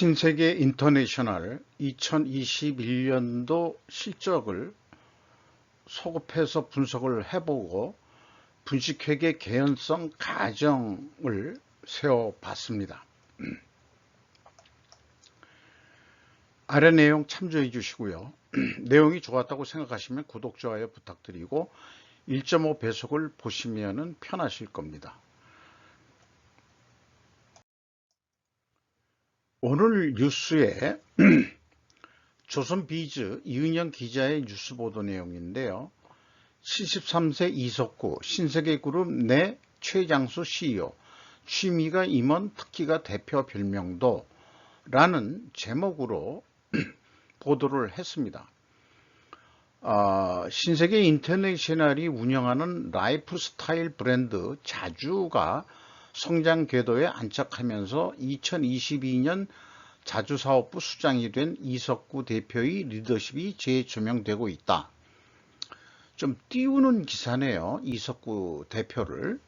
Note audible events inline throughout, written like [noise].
신세계 인터내셔널 2021년도 실적을 소급해서 분석을 해보고 분식회계 개연성 가정을 세워봤습니다. [clears throat] 아래 내용 참조해 주시고요. [clears throat] 내용이 좋았다고 생각하시면 구독, 좋아요 부탁드리고 1.5 배속을 보시면 편하실 겁니다. 오늘 뉴스에 [clears throat] 조선비즈 이은영 기자의 뉴스 보도 내용인데요. 73세 이석구 신세계그룹 내 최장수 CEO 취미가 임원 특기가 대표 별명도 라는 제목으로 [clears throat] 보도를 했습니다. 어, 신세계 인터내셔널이 운영하는 라이프 스타일 브랜드 자주가 성장 궤도에 안착하면서 2022년 자주사업부 수장이 된 이석구 대표의 리더십이 재조명되고 있다. 좀 띄우는 기사네요. 이석구 대표를.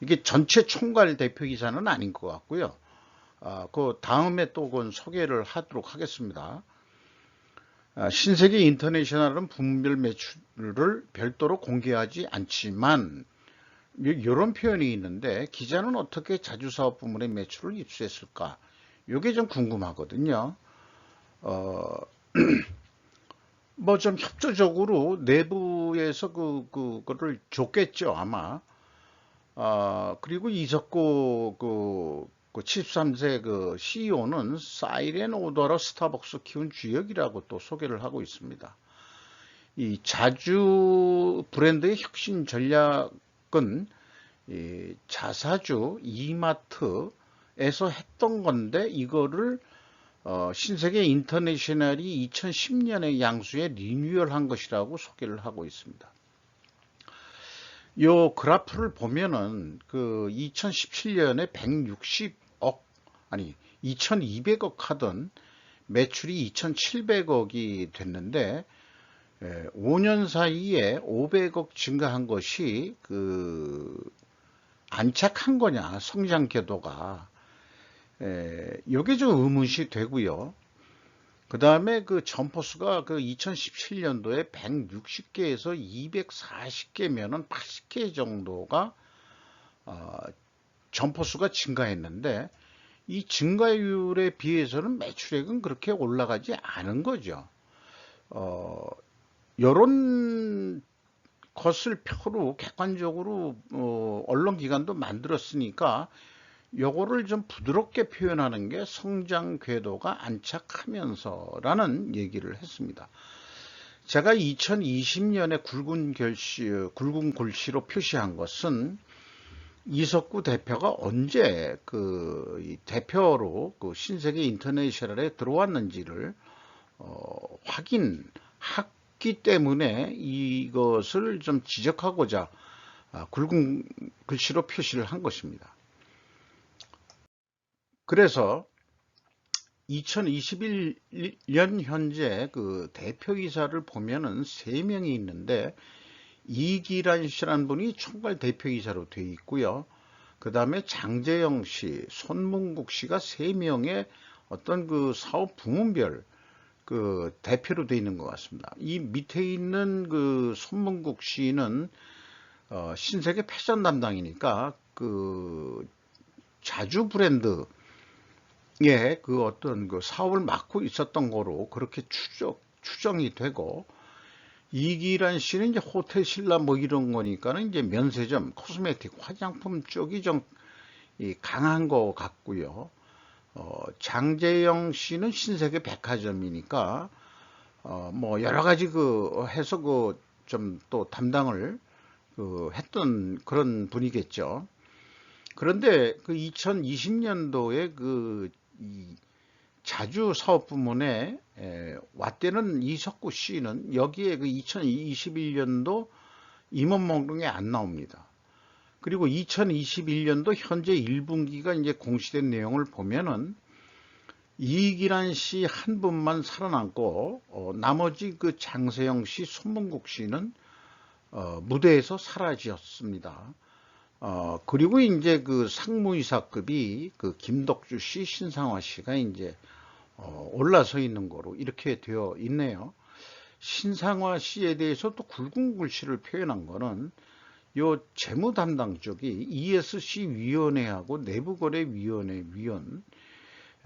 이게 전체 총괄 대표 기사는 아닌 것 같고요. 아, 그 다음에 또 그건 소개를 하도록 하겠습니다. 아, 신세계 인터내셔널은 분별 매출을 별도로 공개하지 않지만 이런 표현이 있는데 기자는 어떻게 자주사업 부문의 매출을 입수했을까? 이게 좀 궁금하거든요. 어, [clears throat] 뭐 좀 협조적으로 내부에서 그, 그, 거를 줬겠죠, 아마. 어, 그리고 이석구 그, 그 73세 그 CEO는 사이렌 오더러 스타벅스 키운 주역이라고 또 소개를 하고 있습니다. 이 자주 브랜드의 혁신 전략 건 자사주 이마트에서 했던 건데 이거를 어, 신세계 인터내셔널이 2010년에 양수에 리뉴얼한 것이라고 소개를 하고 있습니다. 요 그래프를 보면은 그 2017년에 160억 아니 2200억 하던 매출이 2700억이 됐는데 5년 예, 사이에 500억 증가한 것이 그 안착한 거냐 성장 궤도가 이게 예, 좀 의문시 되고요. 그 다음에 그 점포수가 그 2017년도에 160개에서 240개면은 80개 정도가 어, 점포수가 증가했는데 이 증가율에 비해서는 매출액은 그렇게 올라가지 않은 거죠. 어, 이런 것을 표로 객관적으로 어, 언론기관도 만들었으니까 요거를 좀 부드럽게 표현하는 게 성장 궤도가 안착하면서라는 얘기를 했습니다. 제가 2020년에 굵은 결시, 굵은 글씨로 표시한 것은 이석구 대표가 언제 그 대표로 그 신세계 인터내셔널에 들어왔는지를 어, 확인하고 없기 때문에 이것을 좀 지적하고자 아, 굵은 글씨로 표시를 한 것입니다. 그래서 2021년 현재 그 대표이사를 보면은 3명이 있는데 이기란 씨라는 분이 총괄 대표이사로 되어 있고요. 그 다음에 장재영 씨, 손문국 씨가 3명의 어떤 그 사업 부문별 그 대표로 되어 있는 것 같습니다. 이 밑에 있는 그 손문국 씨는 어, 신세계 패션 담당이니까 그 자주 브랜드의 그 어떤 그 사업을 맡고 있었던 거로 그렇게 추정, 추정이 되고 이기란 씨는 이제 호텔 신라 뭐 이런 거니까는 이제 면세점, 코스메틱, 화장품 쪽이 좀 강한 것 같고요. 어, 장재영 씨는 신세계 백화점이니까 어, 뭐 여러 가지 그 해서 그 좀 또 담당을 그 했던 그런 분이겠죠. 그런데 그 2020년도에 그 자주 사업 부문에 에, 왔대는 이석구 씨는 여기에 그 2021년도 임원 목록에 안 나옵니다. 그리고 2021년도 현재 1분기가 이제 공시된 내용을 보면은 이기란 씨 한 분만 살아남고 어, 나머지 그 장세영 씨, 손문국 씨는 어, 무대에서 사라졌습니다. 어, 그리고 이제 그 상무이사급이 그 김덕주 씨, 신상화 씨가 이제 어, 올라서 있는 거로 이렇게 되어 있네요. 신상화 씨에 대해서 또 굵은 글씨를 표현한 거는 요 재무 담당 쪽이 ESC 위원회하고 내부거래위원회 위원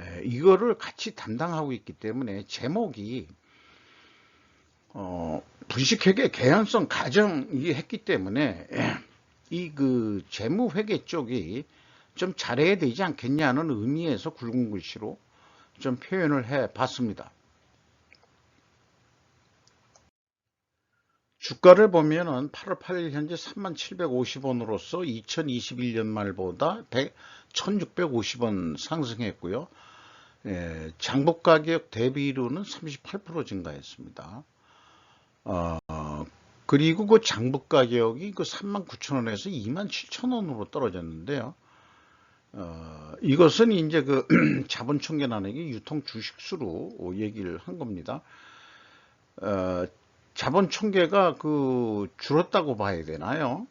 에, 이거를 같이 담당하고 있기 때문에 제목이 어, 분식회계 개연성 가정이 했기 때문에 이 그 재무회계 쪽이 좀 잘해야 되지 않겠냐는 의미에서 굵은 글씨로 좀 표현을 해 봤습니다. 주가를 보면은 8월 8일 현재 3750원으로서 2021년 말보다 1650원 상승했고요. 예, 장복 가격 대비로는 38% 증가했습니다. 어, 그리고 그 장복 가격이 그 39,000원에서 27,000원으로 떨어졌는데요. 어, 이것은 이제 그 [clears throat] 자본 총계난에게 유통 주식수로 얘기를 한 겁니다. 어, 자본 총계가 그 줄었다고 봐야 되나요?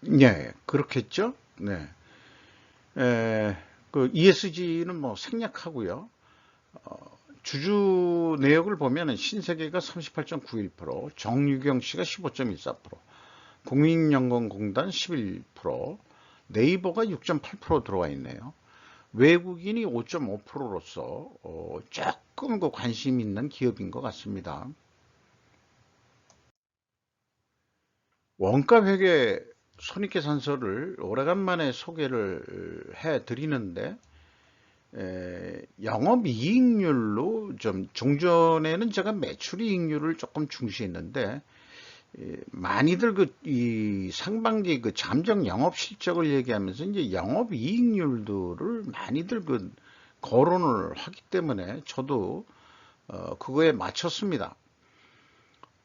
네, 그렇겠죠. 네. 에, 그 ESG는 뭐 생략하고요. 어, 주주 내역을 보면 신세계가 38.91%, 정유경 씨가 15.14%, 국민연금공단 11%, 네이버가 6.8% 들어와 있네요. 외국인이 5.5%로서 어, 조금 그 관심 있는 기업인 것 같습니다. 원가 회계 손익계산서를 오래간만에 소개를 해 드리는데 영업이익률로 좀 종전에는 제가 매출이익률을 조금 중시했는데 많이들 그 이 상반기 그 잠정 영업 실적을 얘기하면서 이제 영업 이익률들을 많이들 그 거론을 하기 때문에 저도 어 그거에 맞췄습니다.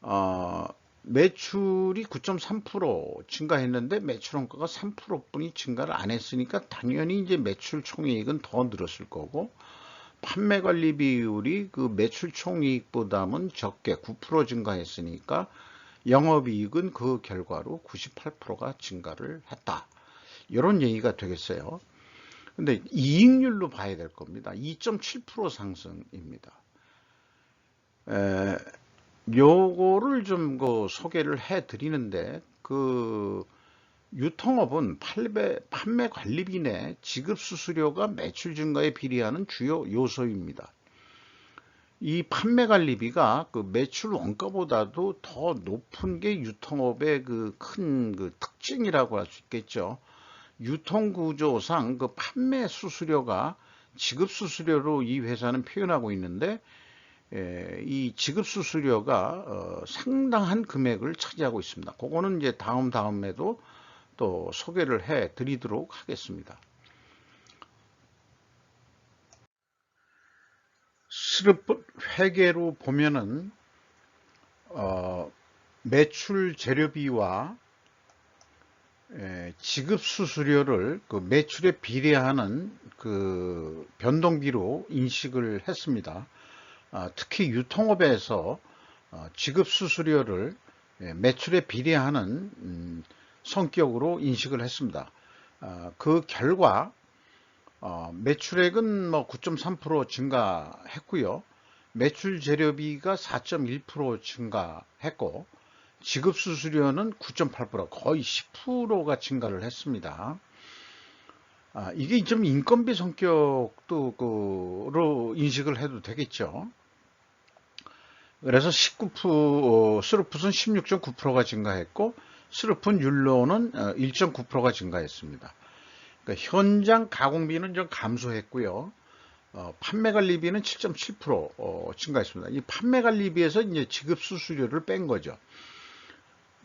어 매출이 9.3% 증가했는데 매출 원가가 3%뿐이 증가를 안 했으니까 당연히 이제 매출 총이익은 더 늘었을 거고 판매 관리 비율이 그 매출 총이익보다는 적게 9% 증가했으니까 영업이익은 그 결과로 98%가 증가를 했다. 이런 얘기가 되겠어요. 근데 이익률로 봐야 될 겁니다. 2.7% 상승입니다. 에, 요거를 좀 그 소개를 해 드리는데 그 유통업은 판매, 판매 관리비 내 지급 수수료가 매출 증가에 비례하는 주요 요소입니다. 이 판매 관리비가 그 매출 원가보다도 더 높은 게 유통업의 그 큰그 그 특징이라고 할 수 있겠죠. 유통 구조상 그 판매 수수료가 지급 수수료로 이 회사는 표현하고 있는데 에, 이 지급 수수료가 어, 상당한 금액을 차지하고 있습니다. 그거는 이제 다음 다음에도 또 소개를 해 드리도록 하겠습니다. 스르프 회계로 보면은 어, 매출 재료비와 에, 지급 수수료를 그 매출에 비례하는 그 변동비로 인식을 했습니다. 아, 특히 유통업에서 어, 지급 수수료를 예, 매출에 비례하는 음, 성격으로 인식을 했습니다. 아, 그 결과 어, 매출액은 뭐 9.3% 증가했고요. 매출 재료비가 4.1% 증가했고 지급 수수료는 9.8% 거의 10%가 증가를 했습니다. 아, 이게 좀 인건비 성격도 그로 인식을 해도 되겠죠. 그래서 19%, 어, 스루풋은 16.9%가 증가했고 스루풋 율로는 1.9%가 어, 증가했습니다. 그러니까 현장 가공비는 좀 감소했고요. 어, 판매 관리비는 7.7% 어, 증가했습니다. 이 판매 관리비에서 이제 지급 수수료를 뺀 거죠.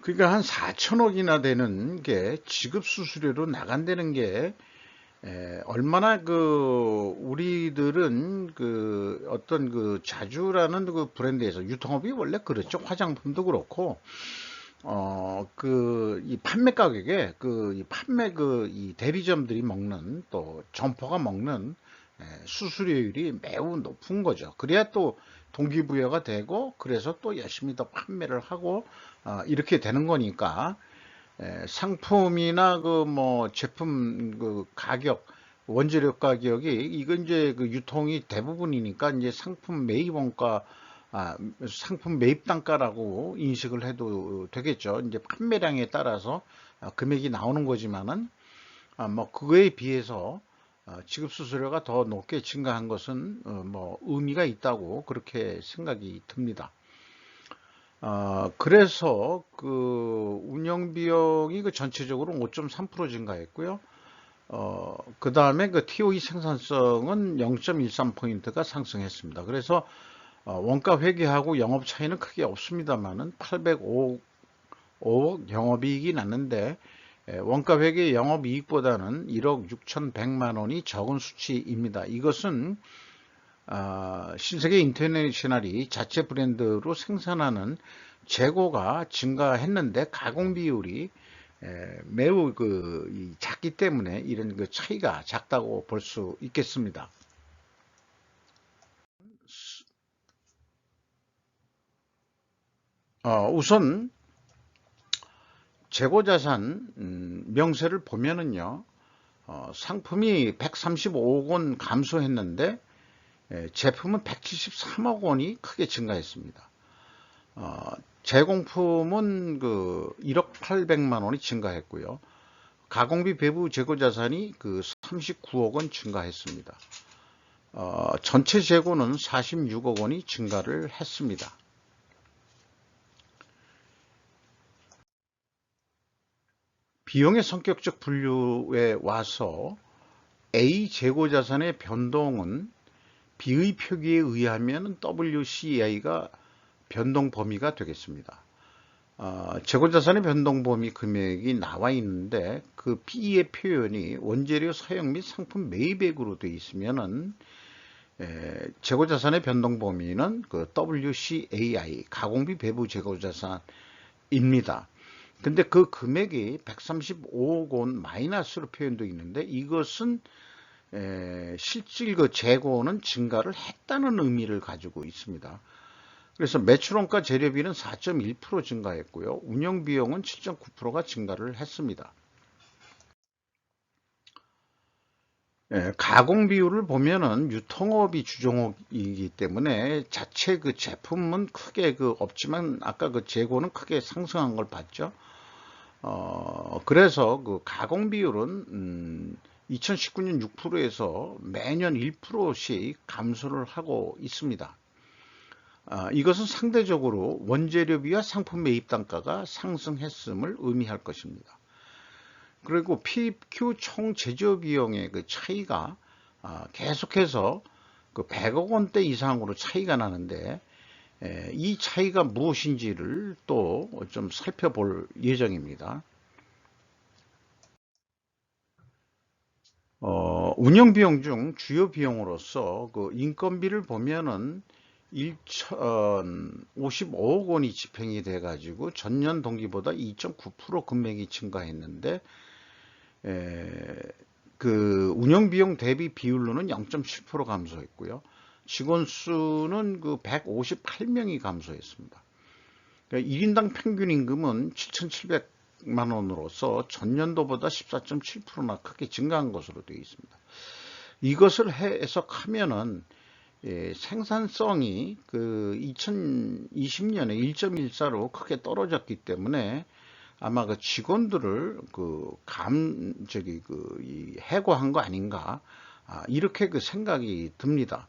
그러니까 한 4천억이나 되는 게 지급 수수료로 나간다는 게 에, 얼마나 그 우리들은 그 어떤 그 자주라는 그 브랜드에서 유통업이 원래 그렇죠. 화장품도 그렇고 어, 그, 이 판매 가격에, 그, 이 판매 그, 이 대리점들이 먹는, 또, 점포가 먹는, 에, 수수료율이 매우 높은 거죠. 그래야 또, 동기부여가 되고 그래서 또 열심히 더 판매를 하고 어, 이렇게 되는 거니까 에, 상품이나 그 뭐 제품 그 가격 원재료 가격이 이건 이제 그 유통이 대부분이니까 이제 상품 매입 원가 아, 상품 매입 단가라고 인식을 해도 되겠죠. 이제 판매량에 따라서 아, 금액이 나오는 거지만은 아, 뭐 그거에 비해서 아, 지급 수수료가 더 높게 증가한 것은 어, 뭐 의미가 있다고 그렇게 생각이 듭니다. 어, 그래서 그 운영 비용이 그 전체적으로 5.3% 증가했고요. 어, 그 다음에 그 TOE 생산성은 0.13포인트가 상승했습니다. 그래서 어, 원가 회계하고 영업 차이는 크게 없습니다만은 805억 영업이익이 났는데 원가 회계 영업이익보다는 1억 6,100만 원이 적은 수치입니다. 이것은 어, 신세계 인터내셔널이 자체 브랜드로 생산하는 재고가 증가했는데 가공 비율이 에, 매우 그 작기 때문에 이런 그 차이가 작다고 볼 수 있겠습니다. 어, 우선 재고자산 음, 명세를 보면은요 어, 상품이 135억 원 감소했는데 에, 제품은 173억 원이 크게 증가했습니다. 어, 제공품은 그 1억 800만 원이 증가했고요. 가공비 배부 재고자산이 그 39억 원 증가했습니다. 어, 전체 재고는 46억 원이 증가를 했습니다. 비용의 성격적 분류에 와서 A 재고 자산의 변동은 B의 표기에 의하면 WCA가 변동 범위가 되겠습니다. 어, 재고 자산의 변동 범위 금액이 나와 있는데 그 B의 표현이 원재료 사용 및 상품 매입액으로 되어 있으면은 에, 재고 자산의 변동 범위는 그 WCAI 가공비 배부 재고 자산입니다. 근데 그 금액이 135억 원 마이너스로 표현되어 있는데 이것은 에, 실질 그 재고는 증가를 했다는 의미를 가지고 있습니다. 그래서 매출원가 재료비는 4.1% 증가했고요. 운영비용은 7.9%가 증가를 했습니다. 예, 가공 비율을 보면은 유통업이 주종업이기 때문에 자체 그 제품은 크게 그 없지만 아까 그 재고는 크게 상승한 걸 봤죠. 어, 그래서 그 가공 비율은 음, 2019년 6%에서 매년 1%씩 감소를 하고 있습니다. 아, 이것은 상대적으로 원재료비와 상품 매입 단가가 상승했음을 의미할 것입니다. 그리고 PQ 총 제조 비용의 그 차이가 아, 계속해서 그 100억 원대 이상으로 차이가 나는데 이 차이가 무엇인지를 또 좀 살펴볼 예정입니다. 어, 운영 비용 중 주요 비용으로서 그 인건비를 보면은 1,055억 원이 집행이 돼 가지고 전년 동기보다 2.9% 금액이 증가했는데 에, 그 운영 비용 대비 비율로는 0.7% 감소했고요. 직원 수는 그 158명이 감소했습니다. 그러니까 1인당 평균 임금은 7,700만 원으로서 전년도보다 14.7%나 크게 증가한 것으로 되어 있습니다. 이것을 해석하면은 예, 생산성이 그 2020년에 1.14로 크게 떨어졌기 때문에 아마 그 직원들을 그 감 저기 그 해고한 거 아닌가 아, 이렇게 그 생각이 듭니다.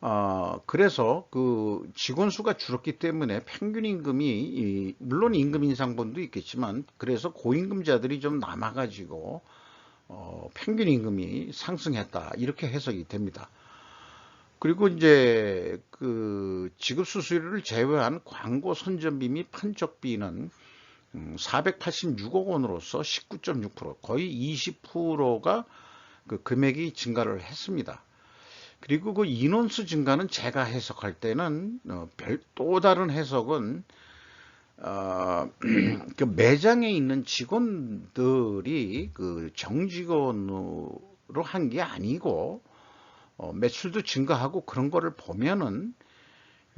어, 그래서 그 직원 수가 줄었기 때문에 평균 임금이 이, 물론 임금 인상분도 있겠지만 그래서 고임금자들이 좀 남아가지고 어, 평균 임금이 상승했다 이렇게 해석이 됩니다. 그리고 이제 그 지급 수수료를 제외한 광고 선전비 및 판촉비는 486억 음, 원으로서 19.6% 거의 20%가 그 금액이 증가를 했습니다. 그리고 그 인원수 증가는 제가 해석할 때는 어, 별, 또 다른 해석은 어, [clears throat] 그 매장에 있는 직원들이 그 정직원으로 한 게 아니고 어, 매출도 증가하고 그런 거를 보면은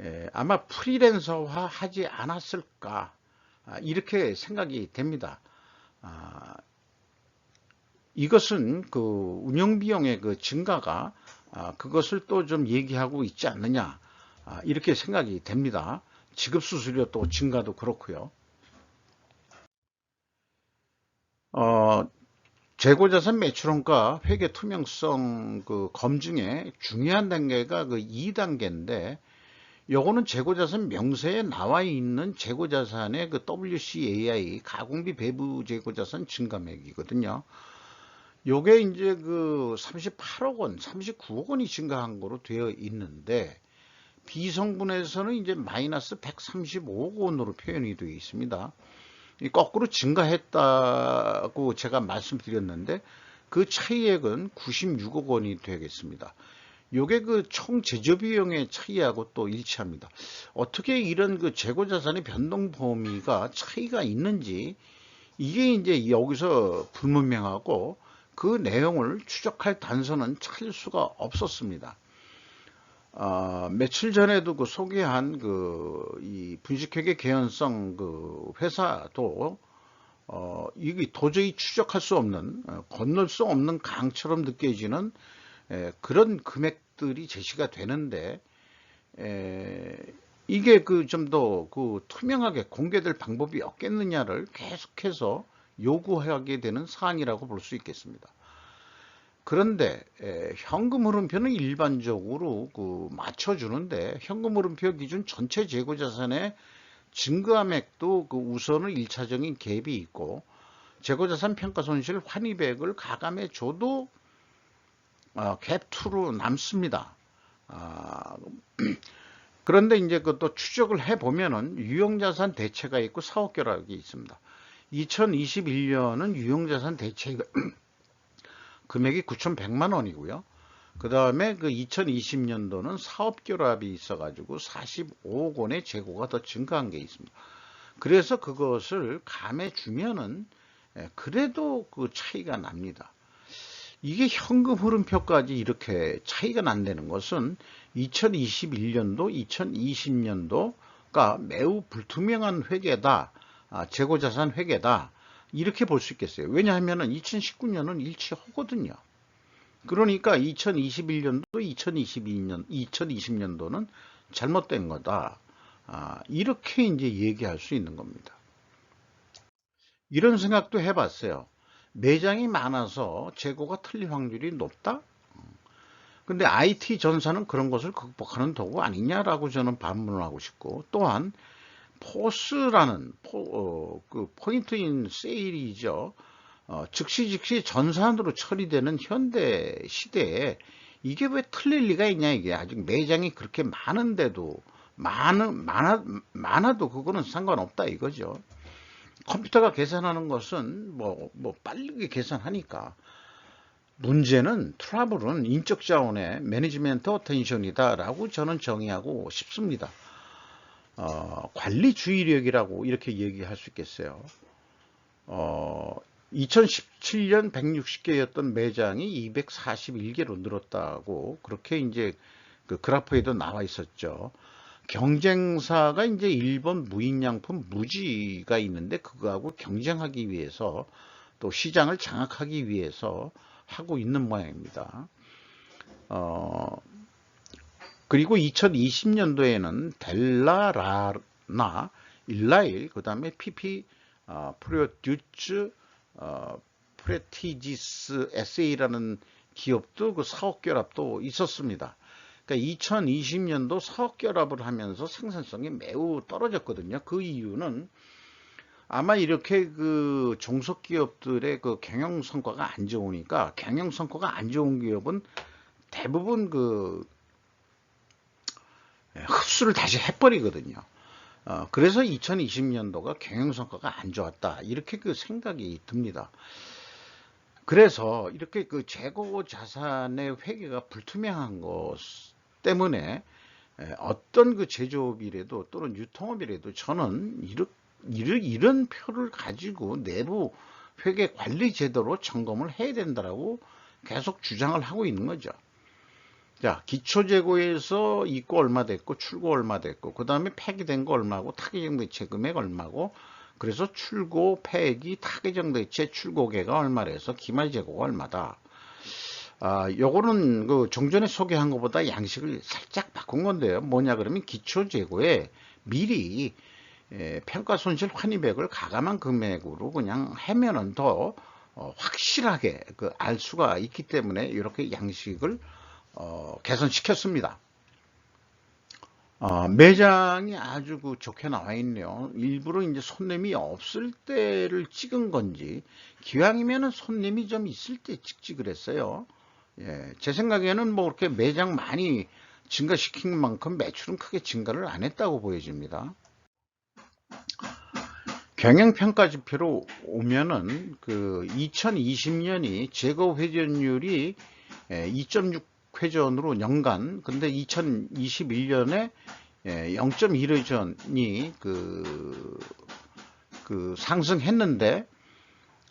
에, 아마 프리랜서화 하지 않았을까 아, 이렇게 생각이 됩니다. 아, 이것은 그 운영 비용의 그 증가가 아, 그것을 또 좀 얘기하고 있지 않느냐 아, 이렇게 생각이 됩니다. 지급 수수료 또 증가도 그렇고요. 어, 재고자산 매출원가 회계 투명성 그 검증의 중요한 단계가 그 2단계인데 요거는 재고자산 명세에 나와 있는 재고자산의 그 WCAI 가공비 배부 재고자산 증감액이거든요. 요게 이제 그 38억 원, 39억 원이 증가한 거로 되어 있는데 비성분에서는 이제 마이너스 135억 원으로 표현이 되어 있습니다. 거꾸로 증가했다고 제가 말씀드렸는데 그 차이액은 96억 원이 되겠습니다. 요게 그 총 제조 비용의 차이하고 또 일치합니다. 어떻게 이런 그 재고 자산의 변동 범위가 차이가 있는지 이게 이제 여기서 불문명하고 그 내용을 추적할 단서는 찾을 수가 없었습니다. 어, 며칠 전에도 그 소개한 그 이 분식회계 개연성 그 회사도 어, 이게 도저히 추적할 수 없는 어, 건널 수 없는 강처럼 느껴지는 에, 그런 금액들이 제시가 되는데 에, 이게 그 좀 더 그 투명하게 공개될 방법이 없겠느냐를 계속해서 요구하게 되는 사안이라고 볼 수 있겠습니다. 그런데 에, 현금 흐름표는 일반적으로 그 맞춰주는데 현금 흐름표 기준 전체 재고 자산의 증가액도 그 우선은 1차적인 갭이 있고 재고자산 평가 손실 환입액을 가감해 줘도 어, 갭2로 남습니다. 아, [clears throat] 그런데 이제 그것도 추적을 해 보면은 유형자산 대체가 있고 사업결합이 있습니다. 2021년은 유형자산 대체가 [clears throat] 금액이 9,100만 원이고요. 그 다음에 그 2020년도는 사업결합이 있어가지고 45억 원의 재고가 더 증가한 게 있습니다. 그래서 그것을 감해 주면은 예, 그래도 그 차이가 납니다. 이게 현금 흐름표까지 이렇게 차이가 난다는 것은 2021년도, 2020년도가 매우 불투명한 회계다, 아, 재고자산 회계다, 이렇게 볼 수 있겠어요. 왜냐하면 2019년은 일치하거든요. 그러니까 2021년도, 2022년, 2020년도는 잘못된 거다. 아, 이렇게 이제 얘기할 수 있는 겁니다. 이런 생각도 해봤어요. 매장이 많아서 재고가 틀릴 확률이 높다? 근데 IT 전사는 그런 것을 극복하는 도구 아니냐라고 저는 반문을 하고 싶고 또한 포스라는 포, 어, 그 포인트인 세일이죠. 어, 즉시 즉시 전산으로 처리되는 현대 시대에 이게 왜 틀릴 리가 있냐 이게 아직 매장이 그렇게 많은데도 많은 많아 많아도 그거는 상관없다 이거죠. 컴퓨터가 계산하는 것은 뭐, 뭐 빠르게 계산하니까 문제는 트러블은 인적 자원의 매니지멘트 어텐션이다 라고 저는 정의하고 싶습니다. 어, 관리 주의력이라고 이렇게 얘기할 수 있겠어요. 어, 2017년 160개였던 매장이 241개로 늘었다고 그렇게 이제 그 그래프에도 나와 있었죠. 경쟁사가 이제 일본 무인양품 무지가 있는데 그거하고 경쟁하기 위해서 또 시장을 장악하기 위해서 하고 있는 모양입니다. 어, 그리고 2020년도에는 델라라나 일라일 그 다음에 PP 어, 프로듀츠 어, 프레티지스 SA라는 기업도 그 사업 결합도 있었습니다. 그러니까 2020년도 사업 결합을 하면서 생산성이 매우 떨어졌거든요. 그 이유는 아마 이렇게 그 종속 기업들의 그 경영 성과가 안 좋으니까 경영 성과가 안 좋은 기업은 대부분 그 예, 흡수를 다시 해버리거든요. 어, 그래서 2020년도가 경영 성과가 안 좋았다. 이렇게 그 생각이 듭니다. 그래서 이렇게 그 재고 자산의 회계가 불투명한 것 때문에 예, 어떤 그 제조업이라도 또는 유통업이라도 저는 이런, 이런 표를 가지고 내부 회계 관리 제도로 점검을 해야 된다라고 계속 주장을 하고 있는 거죠. 자, 기초 재고에서 입고 얼마 됐고 출고 얼마 됐고 그 다음에 폐기된 거 얼마고 타기정대체 금액 얼마고 그래서 출고 폐기 타기정대체 출고계가 얼마래서 기말 재고가 얼마다. 아, 요거는 그 종전에 소개한 것보다 양식을 살짝 바꾼 건데요. 뭐냐 그러면 기초 재고에 미리 에, 평가 손실 환입액을 가감한 금액으로 그냥 하면은 더 어, 확실하게 그 알 수가 있기 때문에 이렇게 양식을 어, 개선시켰습니다. 어, 매장이 아주 그 좋게 나와 있네요. 일부러 이제 손님이 없을 때를 찍은 건지 기왕이면은 손님이 좀 있을 때 찍지 그랬어요. 예, 제 생각에는 뭐 그렇게 매장 많이 증가시킨 만큼 매출은 크게 증가를 안 했다고 보여집니다. 경영평가 지표로 오면은 그 2020년이 재고 회전율이 2.6 회전으로 연간 근데 2021년에 0.1 회전이 그, 그 상승했는데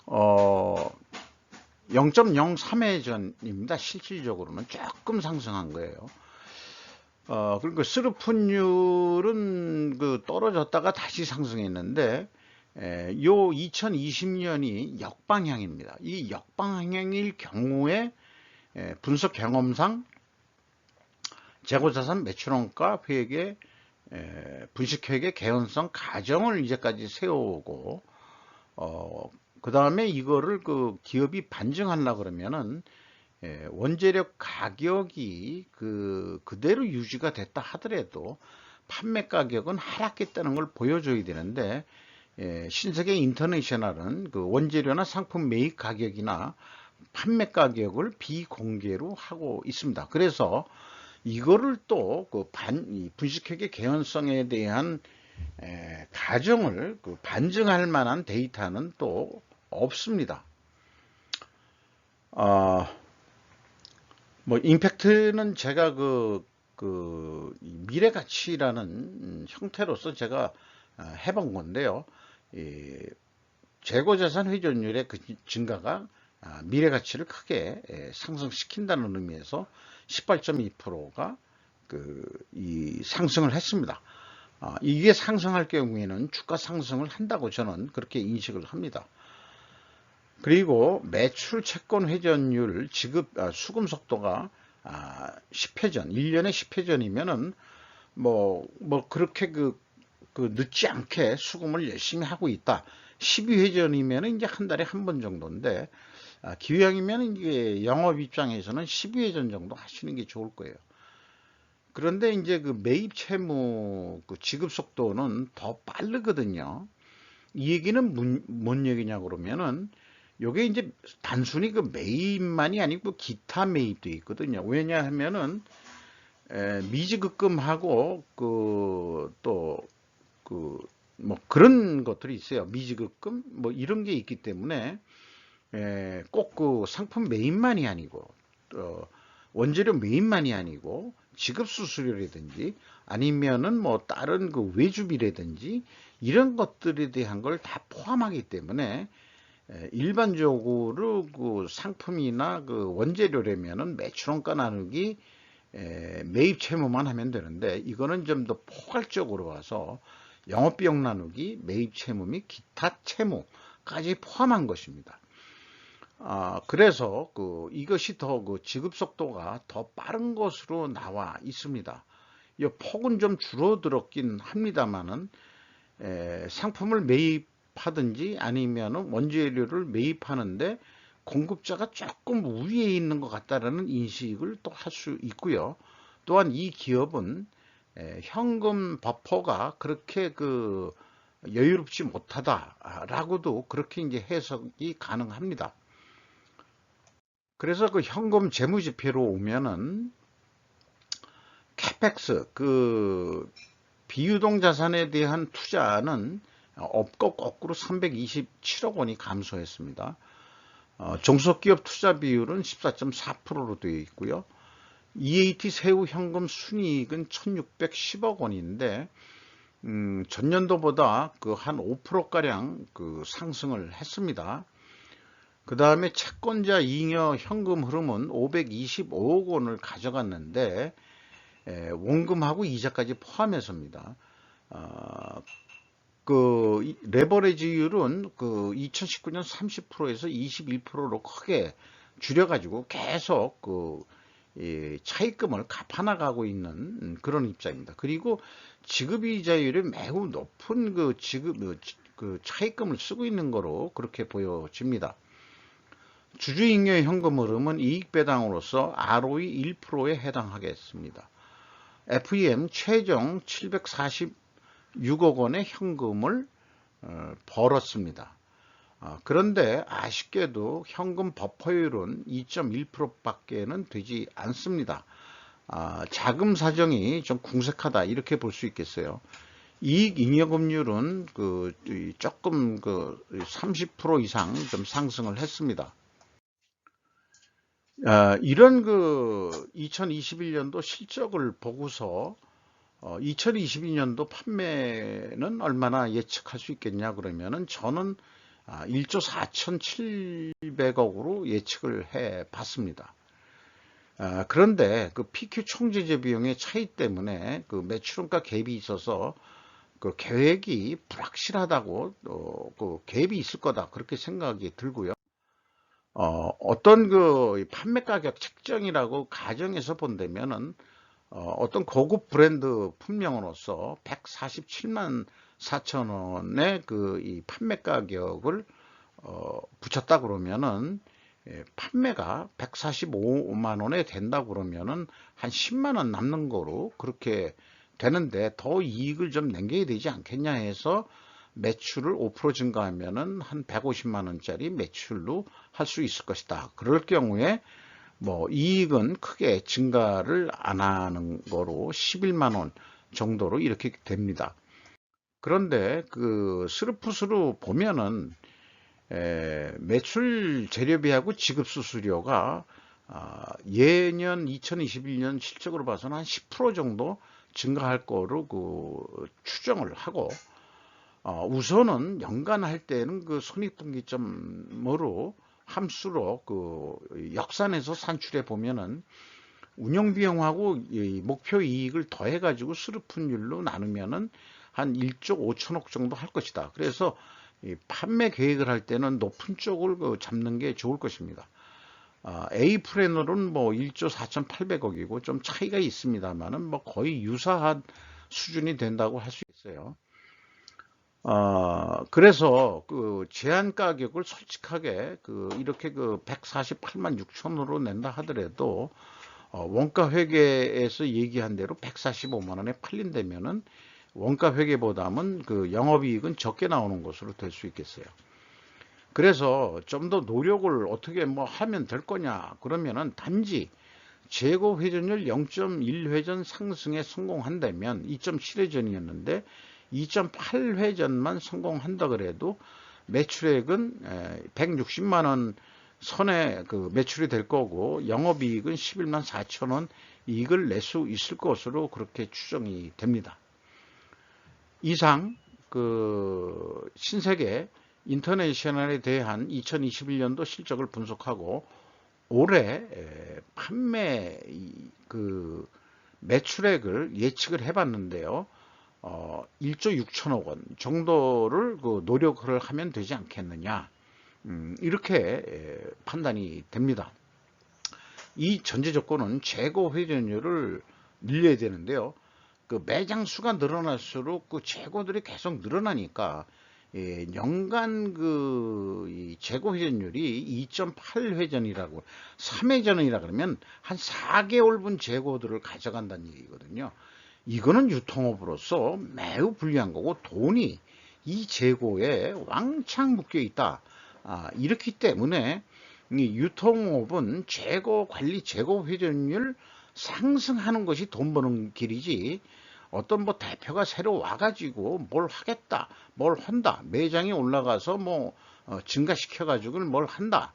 어 0.03회 전입니다. 실질적으로는 조금 상승한 거예요. 어, 그리고 스루픈율은 그 떨어졌다가 다시 상승했는데, 에, 요 2020년이 역방향입니다. 이 역방향일 경우에 에, 분석 경험상 재고자산 매출원가 회계 에, 분식회계 개연성 가정을 이제까지 세우고 어, 그 다음에 이거를 그 기업이 반증하려 그러면은 예, 원재력 가격이 그 그대로 유지가 됐다 하더라도 판매 가격은 하락했다는 걸 보여줘야 되는데 예, 신세계 인터내셔널은 그 원재료나 상품 매입 가격이나 판매 가격을 비공개로 하고 있습니다. 그래서 이거를 또그 분식회계 개연성에 대한 에, 가정을 그 반증할 만한 데이터는 또 없습니다. 어, 뭐 임팩트는 제가 그, 그 미래 가치라는 형태로서 제가 어, 해본 건데요. 이 재고자산 회전율의 그 증가가 아, 미래 가치를 크게 상승시킨다는 의미에서 18.2%가 그 이 상승을 했습니다. 아, 이게 상승할 경우에는 주가 상승을 한다고 저는 그렇게 인식을 합니다. 그리고 매출 채권 회전율 지급 아, 수금 속도가 아, 10회전 1년에 10회전이면은 뭐, 뭐, 그렇게 그, 그, 늦지 않게 수금을 열심히 하고 있다. 12회전이면 이제 한 달에 한 번 정도인데, 아, 기왕이면 이게 영업 입장에서는 12회전 정도 하시는 게 좋을 거예요. 그런데 이제 그 매입 채무 그 지급 속도는 더 빠르거든요. 이 얘기는 뭔, 뭔 얘기냐 그러면은 요게 이제 단순히 그 매입만이 아니고 기타 매입도 있거든요. 왜냐하면은 에, 미지급금하고 그 또 그 뭐 그런 것들이 있어요. 미지급금 뭐 이런 게 있기 때문에 꼭 그 상품 매입만이 아니고 어, 원재료 매입만이 아니고 지급 수수료라든지 아니면은 뭐 다른 그 외주비라든지 이런 것들에 대한 걸 다 포함하기 때문에 일반적으로 그 상품이나 그 원재료라면은 매출원가 나누기 매입 채무만 하면 되는데 이거는 좀 더 포괄적으로 와서 영업비용 나누기 매입 채무 및 기타 채무까지 포함한 것입니다. 아, 그래서 그 이것이 더 그 지급 속도가 더 빠른 것으로 나와 있습니다. 이 폭은 좀 줄어들었긴 합니다만은 상품을 매입 하든지 아니면 원재료를 매입하는데 공급자가 조금 위에 있는 것 같다라는 인식을 또 할 수 있고요. 또한 이 기업은 현금 버퍼가 그렇게 그 여유롭지 못하다라고도 그렇게 이제 해석이 가능합니다. 그래서 그 현금 재무지표로 오면은 캐펙스 그 비유동 자산에 대한 투자는 업고 거꾸로 327억 원이 감소했습니다. 어, 종속기업 투자 비율은 14.4%로 되어 있고요. EAT 세후 현금 순이익은 1610억 원인데 음, 전년도보다 그 한 5%가량 그 상승을 했습니다. 그 다음에 채권자 잉여 현금 흐름은 525억 원을 가져갔는데 에, 원금하고 이자까지 포함해서입니다. 어, 그 레버리지율은 그 2019년 30%에서 21%로 크게 줄여가지고 계속 그 차입금을 갚아나가고 있는 그런 입장입니다. 그리고 지급이자율이 매우 높은 그 지급 그 차입금을 쓰고 있는 거로 그렇게 보여집니다. 주주잉여 현금 흐름은 이익 배당으로서 ROE 1%에 해당하겠습니다. FEM 최종 746억 원의 현금을 어, 벌었습니다. 어, 그런데 아쉽게도 현금 버퍼율은 2.1%밖에는 되지 않습니다. 아, 자금 사정이 좀 궁색하다 이렇게 볼 수 있겠어요. 이익 잉여금률은 그 조금 그 30% 이상 좀 상승을 했습니다. 아, 이런 그 2021년도 실적을 보고서 어, 2022년도 판매는 얼마나 예측할 수 있겠냐 그러면은 저는 아, 1조 4,700억으로 예측을 해 봤습니다. 아, 그런데 그 PQ 총제재 비용의 차이 때문에 그 매출원가 갭이 있어서 그 계획이 불확실하다고 어, 그 갭이 있을 거다 그렇게 생각이 들고요. 어, 어떤 그 판매 가격 책정이라고 가정해서 본다면은 어, 어떤 고급 브랜드 품명으로서 147만 4천 원의 그 이 판매 가격을 어, 붙였다 그러면은 예, 판매가 145만 원에 된다 그러면은 한 10만 원 남는 거로 그렇게 되는데 더 이익을 좀 남겨야 되지 않겠냐 해서 매출을 5% 증가하면은 한 150만 원짜리 매출로 할 수 있을 것이다. 그럴 경우에 뭐 이익은 크게 증가를 안 하는 거로 11만 원 정도로 이렇게 됩니다. 그런데 그 스루풋으로 보면은 에, 매출 재료비하고 지급 수수료가 아, 예년 2021년 실적으로 봐서는 한 10% 정도 증가할 거로 그 추정을 하고 어, 우선은 연간 할 때는 그 손익분기점으로 함수로 그 역산해서 산출해 보면은 운영 비용하고 목표 이익을 더해 가지고 수르푼율로 나누면은 한 1조 5천억 정도 할 것이다. 그래서 판매 계획을 할 때는 높은 쪽을 그 잡는 게 좋을 것입니다. 아, A 프레너는 뭐 1조 4,800억이고 좀 차이가 있습니다만은 뭐 거의 유사한 수준이 된다고 할 수 있어요. 어, 그래서 그 제한 가격을 솔직하게 그 이렇게 그 148만 6천으로 낸다 하더라도 어, 원가 회계에서 얘기한 대로 145만 원에 팔린다면은 원가 회계보다는 그 영업이익은 적게 나오는 것으로 될 수 있겠어요. 그래서 좀 더 노력을 어떻게 뭐 하면 될 거냐 그러면은 단지 재고 회전율 0.1회전 상승에 성공한다면 2.7회전이었는데 2.8회전만 성공한다 그래도 매출액은 160만 원 선에 그 매출이 될 거고 영업이익은 11만 4천 원 이익을 낼 수 있을 것으로 그렇게 추정이 됩니다. 이상 그 신세계 인터내셔널에 대한 2021년도 실적을 분석하고 올해 판매 그 매출액을 예측을 해봤는데요. 어, 1조 6천억 원 정도를 그 노력을 하면 되지 않겠느냐. 음, 이렇게 판단이 됩니다. 이 전제 조건은 재고 회전율을 늘려야 되는데요. 그 매장 수가 늘어날수록 그 재고들이 계속 늘어나니까 예, 연간 그 재고 회전율이 2.8회전이라고 3회전이라 그러면 한 4개월분 재고들을 가져간다는 얘기거든요. 이거는 유통업으로서 매우 불리한 거고 돈이 이 재고에 왕창 묶여 있다. 아, 이렇기 때문에 이 유통업은 재고 관리, 재고 회전율 상승하는 것이 돈 버는 길이지 어떤 뭐 대표가 새로 와가지고 뭘 하겠다, 뭘 한다, 매장에 올라가서 뭐 어, 증가시켜 가지고 뭘 한다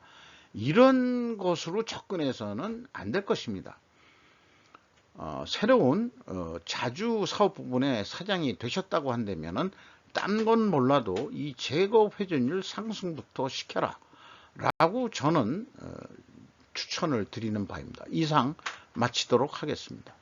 이런 것으로 접근해서는 안 될 것입니다. 어, 새로운 어, 자주 사업 부분에 사장이 되셨다고 한다면은 딴건 몰라도 이 재고 회전율 상승부터 시켜라. 라고 저는 어, 추천을 드리는 바입니다. 이상 마치도록 하겠습니다.